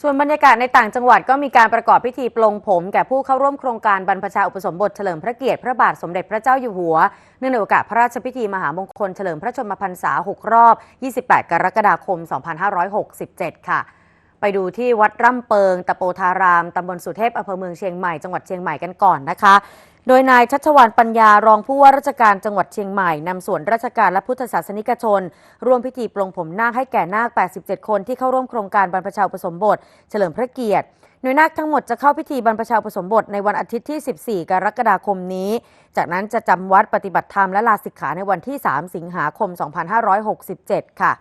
ส่วนบรรยากาศในต่างจังหวัดก็มีการประกอบพิธีปลงผม แก่ผู้เข้าร่วมโครงการบรรพชาอุปสมบทเฉลิมพระเกียรติพระบาทสมเด็จพระเจ้าอยู่หัว เนื่องในโอกาสพระราชพิธีมหามงคลเฉลิมพระชนมพรรษา 6 รอบ 28 กรกฎาคม 2567 ค่ะ ไปดูที่วัดร่ำเปิงตะโปธารามตำบลสุเทพอำเภอเมืองเชียงใหม่จังหวัดเชียงใหม่กันก่อนนะคะ โดยนายชัชวานปัญญารองผู้ว่าราชการจังหวัดเชียงใหม่นำส่วนราชการและพุทธศาสนิกชน ร่วมพิธีปลงผมนาคให้แก่นาค 87 คนที่เข้าร่วมโครงการบรรพชาอุปสมบท เฉลิมพระเกียรติโดยนาคทั้งหมดจะเข้าพิธีบรรพชาอุปสมบทในวันอาทิตย์ที่ 14 กรกฎาคมนี้ จากนั้นจะจำวัดปฏิบัติธรรมและลาสิกขาในวันที่ 3 สิงหาคม 2567 ค่ะ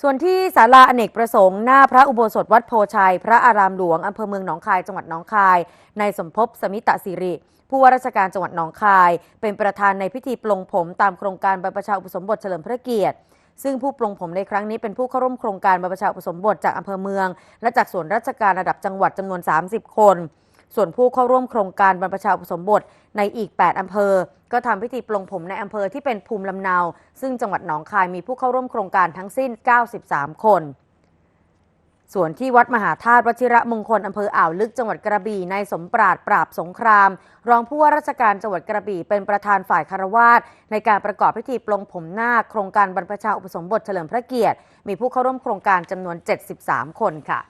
ส่วนที่ศาลาอเนกประสงค์หน้าพระอุโบสถวัดโพชัย พระอารามหลวง อำเภอเมืองหนองคาย จังหวัดหนองคายในสมภพสมิตะสิริ ผู้ว่าราชการจังหวัดหนองคาย เป็นประธานในพิธีปลงผมตามโครงการบรรพชาอุปสมบทเฉลิมพระเกียรติ ซึ่งผู้ปลงผมในครั้งนี้เป็นผู้เข้าร่วมโครงการบรรพชาอุปสมบทจากอำเภอเมือง และจากส่วนราชการระดับจังหวัดจำนวน 30 คน ส่วนผู้เข้าร่วมโครงการบรรพชาอุปสมบทในอีก 8 อำเภอ ก็ทำพิธีปลงผมในอำเภอที่เป็นภูมิลำเนา ซึ่งจังหวัดหนองคายมีผู้เข้าร่วมโครงการทั้งสิ้น 93 คน ส่วนที่วัดมหาธาตุวชิระมงคลอำเภออ่าวลึกจังหวัดกระบี่นายสมปราดปราบสงคราม รองผู้ว่าราชการจังหวัดกระบี่เป็นประธานฝ่ายคารวาสในการประกอบพิธีปลงผมนาคโครงการบรรพชาอุปสมบทเฉลิมพระเกียรติ มีผู้เข้าร่วมโครงการจำนวน 73 คนค่ะ